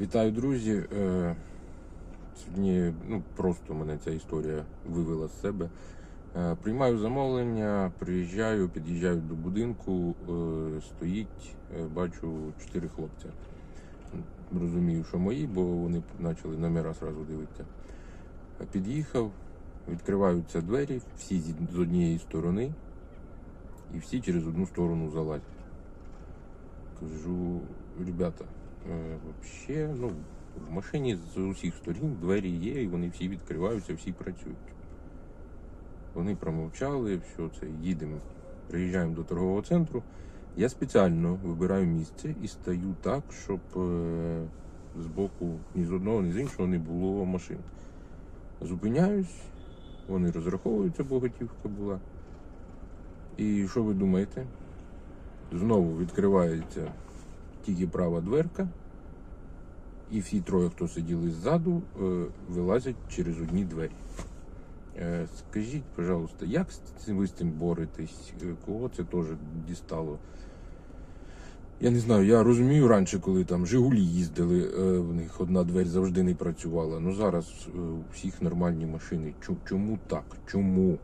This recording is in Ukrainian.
Вітаю, друзі. Е, Сьогодні ну, просто мене ця історія вивела з себе. Е, Приймаю замовлення, приїжджаю, під'їжджаю до будинку, е, стоїть, бачу чотири хлопця. Розумію, що мої, бо вони почали номера зразу дивитися. Під'їхав, відкриваються двері, всі з однієї сторони, і всі через одну сторону залазять. Кажу, ребята, вообще, ну, в машині з усіх сторін двері є, і вони всі відкриваються, всі працюють. Вони промовчали, все це, їдемо, приїжджаємо до торгового центру. Я спеціально вибираю місце і стою так, щоб е, з боку ні з одного, ні з іншого не було машин. Зупиняюсь, вони розраховуються, бо готівка була. І що ви думаєте? Знову відкривається тільки права дверка, і всі троє, хто сиділи ззаду, е, вилазять через одні двері. Е, Скажіть, пожалуйста, як ви з цим боретесь? Е, Кого це теж дістало? Я не знаю, я розумію раніше, коли там Жигулі їздили, в них одна двері завжди не працювала. Ну зараз у всіх нормальні машини. Чому так? Чому?